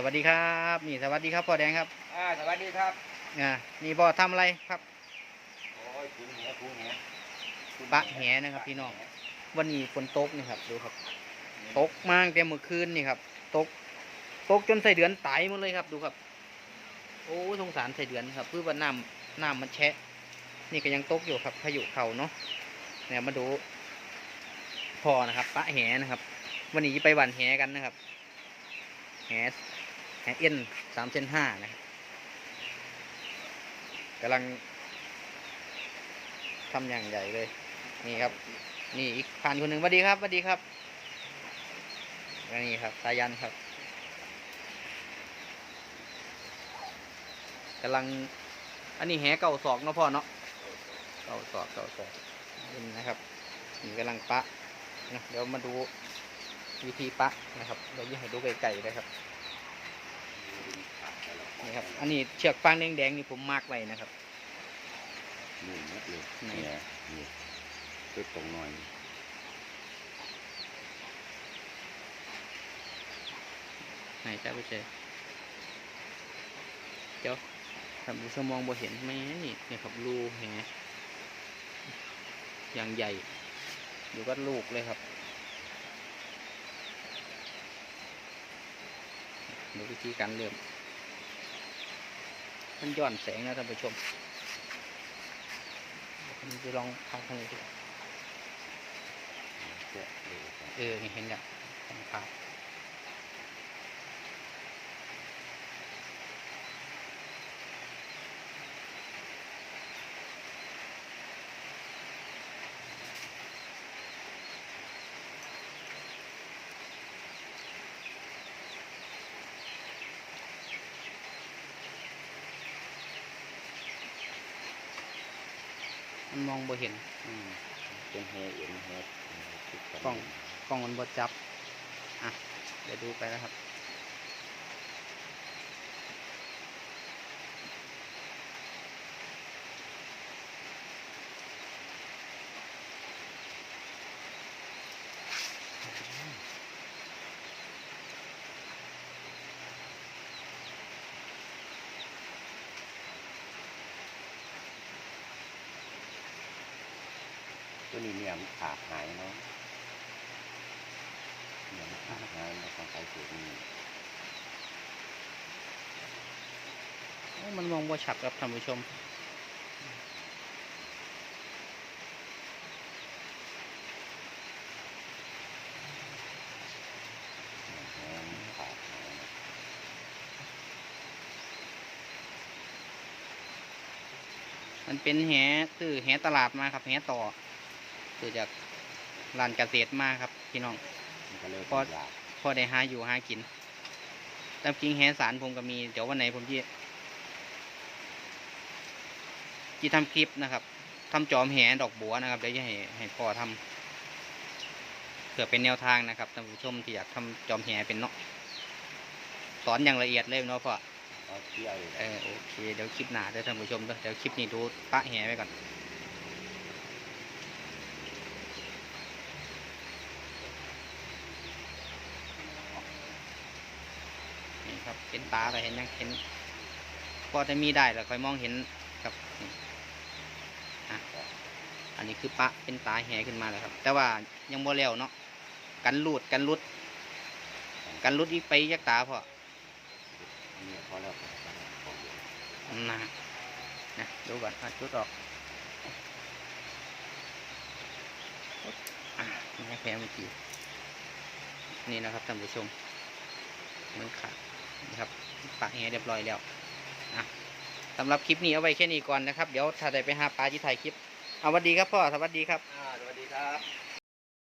สวัสดีครับนี่สวัสดีครับพ่อแดงครับอ่าสวัสดีครับอ่านี่พ่อทำอะไรครับโอ้ยถุงแหถุงแหปะแหนะครับพี่น้องวันนี้ฝนตกนี่ครับดูครับ ตกมากแต่เมื่อคืนนี่ครับ ตก ตกจนใส่เดือนตายหมดเลยครับดูครับ โอ้สงสารใส่เดือนครับเพื่อว่าน้ำน้ำมันแชะ นี่ก็ยังตกอยู่ครับพายุเข่าเนาะเนี่ยมาดูพอนะครับ ปะแหนะครับ วันนี้จะไปหวันแหกันนะครับแห แหเอ็นสามเซนห้านะครับกำลังทำอย่างใหญ่เลย นี่ครับ นี่อีกผ่านคนหนึ่งสวัสดีครับสวัสดีครับนี่ครับสายันครับกำลัง อันนี้แหเก่าศอกเนาะพ่อเนาะเก่าศอกเก่าศอกนี่นะครับนี่กำลังปะนะเดี๋ยวมาดูวิธีปะนะครับเดี๋ยวยิ่งให้ดูไกลๆนะครับ นี่ครับ อันนี้เชือกฟางแดงๆนี่ผมมาร์กไว้นะครับนี่มัดเลยไหนเนี่ยนี่ตึกตรงหน่อยไหนจ้าไปเจอเดี๋ยวทำดูสมองบ่เห็นไหมนี่เนี่ยครับรูแหอย่างใหญ่ดูก็ลูกเลยครับ ดูวิธีการเริ่มมันย้อนแสงนะท่านผู้ชมผมจะลองทำทางนี้ดูแกะเลยครับเออนี่เห็นแล้วของภาพ มันมองบ่เห็นอืมเป็นแฮเอ็นแฮตึกกล้องกล้องมันบ่จับ อะ เดี๋ยวดูไปนะครับ ตัวนี้เนี่ยมันขาดหายเนาะเนี่ยมันขาดหายมันต้องใช้สูตรนี้โอ้มันมองบ่ชัดครับท่านผู้ชมแฮมันขาดหายมันเป็นแหซื้อแหตลาดมาครับแหต่อ ซื้อจากร้านเกษตรมาครับ พี่น้อง มันก็เลยพอเป็นยากพอได้หาอยู่หากินตามจริงแหสารผมก็มี เดี๋ยววันไหนผมจะจะทำคลิปนะครับทำจอมแหดอกบัวนะครับเดี๋ยวจะให้ให้พ่อทำเผื่อเป็นแนวทางนะครับท่านผู้ชมที่อยากทำจอมแหเป็นเนาะสอนอย่างละเอียดเลยเนาะพ่อเอาเที่ยวเลยเออโอเค เดี๋ยวคลิปหน้าเดี๋ยวท่านผู้ชมเด้อเดี๋ยวคลิปนี้ดูปะแหไว้ก่อน ครับเป็นตาอะไรเห็นยังเห็นพอจะมีได้แล้วค่อยมองเห็นครับอะอันนี้คือปะเป็นตาแหขึ้นมาแล้วครับ แต่ว่ายังบ่แล้วเนาะกันรูดกันรุด กันรุดอีกไปยักตาพอนี่พอแล้วนะนะดูก่อนจุดออกอะนี่แพ้เมื่อกี้นี่นะครับท่านผู้ชมมันขาด นะครับปากแหเรียบร้อยแล้วนะสำหรับคลิปนี้เอาไว้แค่นี้ก่อนนะครับ เดี๋ยวถ้าได้ไปหาปลาที่ถ่ายคลิปเอาสวัสดีครับพ่อสวัสดีครับ อ่าสวัสดีครับ